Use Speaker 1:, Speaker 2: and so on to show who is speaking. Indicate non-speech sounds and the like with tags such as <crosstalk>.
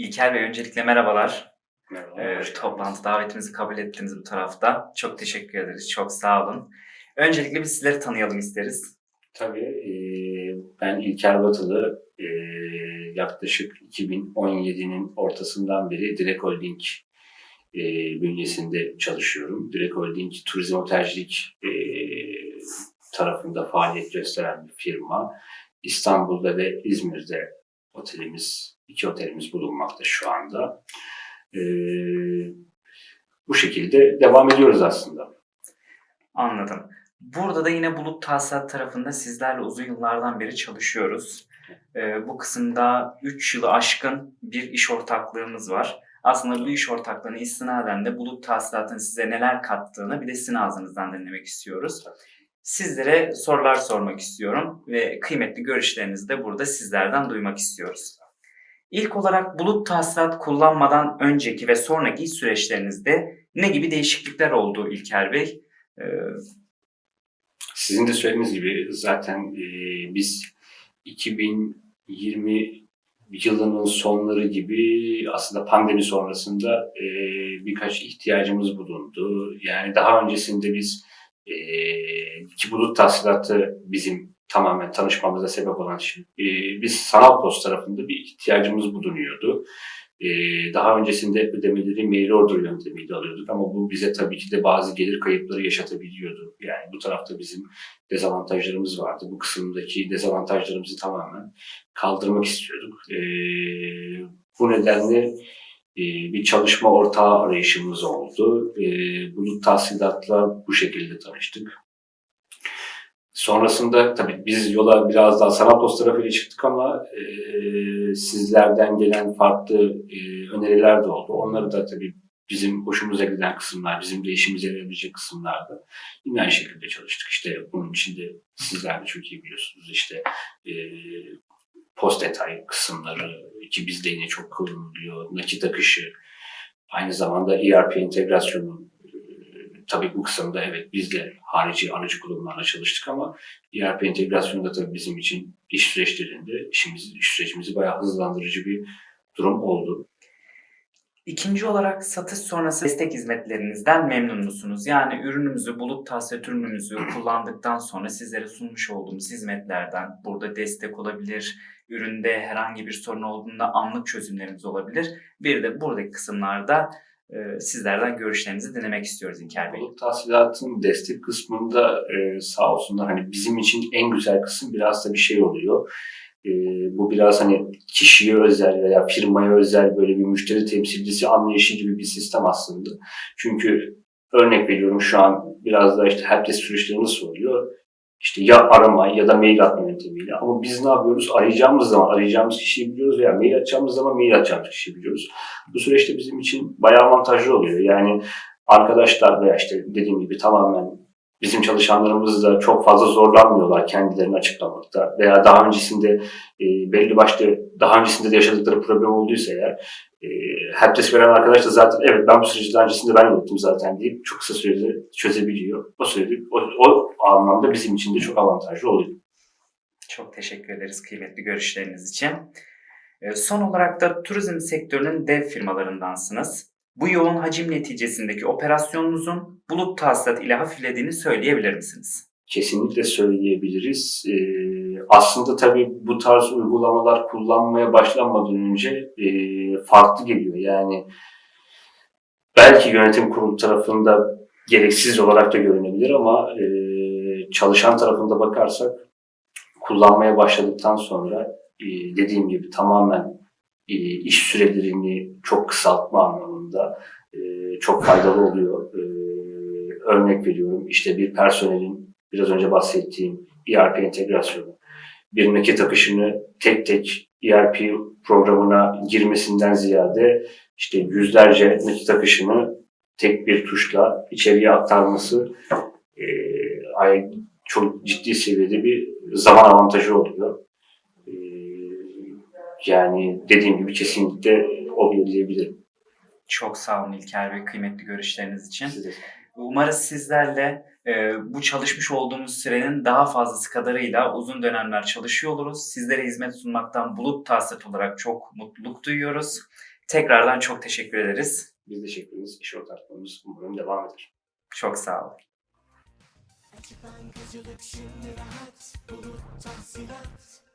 Speaker 1: İlker Bey öncelikle merhabalar.
Speaker 2: Merhaba.
Speaker 1: Ee, toplantı davetimizi kabul ettiniz bu tarafta. Çok teşekkür ederiz. Çok sağ olun. Öncelikle biz sizleri tanıyalım isteriz.
Speaker 2: Tabii e, ben İlker Batılı e, yaklaşık 2017'nin ortasından beri Direk Holding e, bünyesinde çalışıyorum. Direk Holding turizm otelcilik e, tarafında faaliyet gösteren bir firma. İstanbul'da ve İzmir'de otelimiz, iki otelimiz bulunmakta şu anda. E, bu şekilde devam ediyoruz aslında.
Speaker 1: Anladım. Burada da yine Bulut Tahsilat tarafında sizlerle uzun yıllardan beri çalışıyoruz. Ee, bu kısımda 3 yılı aşkın bir iş ortaklığımız var. Aslında bu iş ortaklığına istinaden de Bulut Tahsilat'ın size neler kattığını bir de sizin ağzınızdan dinlemek istiyoruz. Sizlere sorular sormak istiyorum ve kıymetli görüşlerinizi de burada sizlerden duymak istiyoruz. İlk olarak Bulut Tahsilat kullanmadan önceki ve sonraki süreçlerinizde ne gibi değişiklikler oldu İlker Bey? Ee,
Speaker 2: Sizin de söylediğiniz gibi zaten e, biz 2020 yılının sonları gibi aslında pandemi sonrasında e, birkaç ihtiyacımız bulundu. Yani daha öncesinde biz e, ki bulut tahsilatı bizim tamamen tanışmamıza sebep olan şey. E, biz sanal post tarafında bir ihtiyacımız bulunuyordu. E, daha öncesinde ödemeleri mail order yöntemiyle alıyorduk ama bu bize tabii ki de bazı gelir kayıpları yaşatabiliyordu. Yani bu tarafta bizim dezavantajlarımız vardı. Bu kısımdaki dezavantajlarımızı tamamen kaldırmak istiyorduk. Ee, bu nedenle e, bir çalışma ortağı arayışımız oldu. Bulut Tahsilat'la bu şekilde tanıştık. Sonrasında tabii biz yola biraz daha sanat post tarafıyla çıktık ama e, sizlerden gelen farklı e, öneriler de oldu. Onları da tabii bizim hoşumuza giden kısımlar, bizim de işimize yarayabilecek kısımlarda yine aynı şekilde çalıştık. İşte bunun içinde sizler de çok iyi biliyorsunuz işte e, post detay kısımları ki bizde yine çok kullanılıyor. Nakit akışı, aynı zamanda ERP entegrasyonu tabii bu kısımda evet biz de harici aracı kurumlarla çalıştık ama ERP entegrasyonu da tabii bizim için iş süreçlerinde işimiz, iş sürecimizi bayağı hızlandırıcı bir durum oldu.
Speaker 1: İkinci olarak satış sonrası destek hizmetlerinizden memnun musunuz? Yani ürünümüzü, bulut tahsilat ürünümüzü <clears throat> kullandıktan sonra sizlere sunmuş olduğumuz hizmetlerden burada destek olabilir, üründe herhangi bir sorun olduğunda anlık çözümlerimiz olabilir. Bir de buradaki kısımlarda e, sizlerden görüşlerinizi dinlemek istiyoruz İlker Bey.
Speaker 2: Bu tahsilatın destek kısmında e, sağ olsunlar hani bizim için en güzel kısım biraz da bir şey oluyor. E, bu biraz hani kişiye özel veya firmaya özel böyle bir müşteri temsilcisi anlayışı gibi bir sistem aslında. Çünkü örnek veriyorum şu an biraz da işte herkes süreçlerini soruyor. İşte ya arama ya da mail atma yöntemiyle. Ama biz ne yapıyoruz? Arayacağımız zaman arayacağımız kişiyi biliyoruz veya mail atacağımız zaman mail atacağımız kişiyi biliyoruz. Bu süreçte bizim için bayağı avantajlı oluyor. Yani arkadaşlar veya işte dediğim gibi tamamen bizim çalışanlarımız da çok fazla zorlanmıyorlar kendilerini açıklamakta veya daha öncesinde e, belli başlı daha öncesinde de yaşadıkları problem olduysa eğer e, helpdesk veren arkadaş da zaten evet ben bu süreci daha öncesinde ben yönettim zaten deyip çok kısa sürede çözebiliyor. O sürede o, o anlamda bizim için de çok avantajlı oluyor.
Speaker 1: Çok teşekkür ederiz kıymetli görüşleriniz için. E, Son olarak da turizm sektörünün dev firmalarındansınız. Bu yoğun hacim neticesindeki operasyonunuzun bulut tahsilat ile hafiflediğini söyleyebilir misiniz?
Speaker 2: kesinlikle söyleyebiliriz. Ee, aslında tabii bu tarz uygulamalar kullanmaya başlanmadan önce e, farklı geliyor. Yani belki yönetim kurulu tarafında gereksiz olarak da görünebilir ama e, çalışan tarafında bakarsak kullanmaya başladıktan sonra e, dediğim gibi tamamen iş sürelerini çok kısaltma anlamında e, çok faydalı oluyor. E, örnek veriyorum işte bir personelin biraz önce bahsettiğim ERP entegrasyonu, bir nakit akışını tek tek ERP programına girmesinden ziyade işte yüzlerce nakit akışını tek bir tuşla içeriye aktarması e, çok ciddi seviyede bir zaman avantajı oluyor. Yani dediğim gibi kesinlikle oluyor diyebilirim.
Speaker 1: Çok sağ olun İlker Bey kıymetli görüşleriniz için.
Speaker 2: Size.
Speaker 1: Umarız sizlerle e, bu çalışmış olduğumuz sürenin daha fazlası kadarıyla uzun dönemler çalışıyor oluruz. Sizlere hizmet sunmaktan bulut tahsilat olarak çok mutluluk duyuyoruz. Tekrardan çok teşekkür ederiz.
Speaker 2: Biz teşekkür ederiz. İş ortaklığımız umarım devam eder.
Speaker 1: Çok sağ olun.
Speaker 3: Açık bankacılık şimdi rahat Bulut tahsilat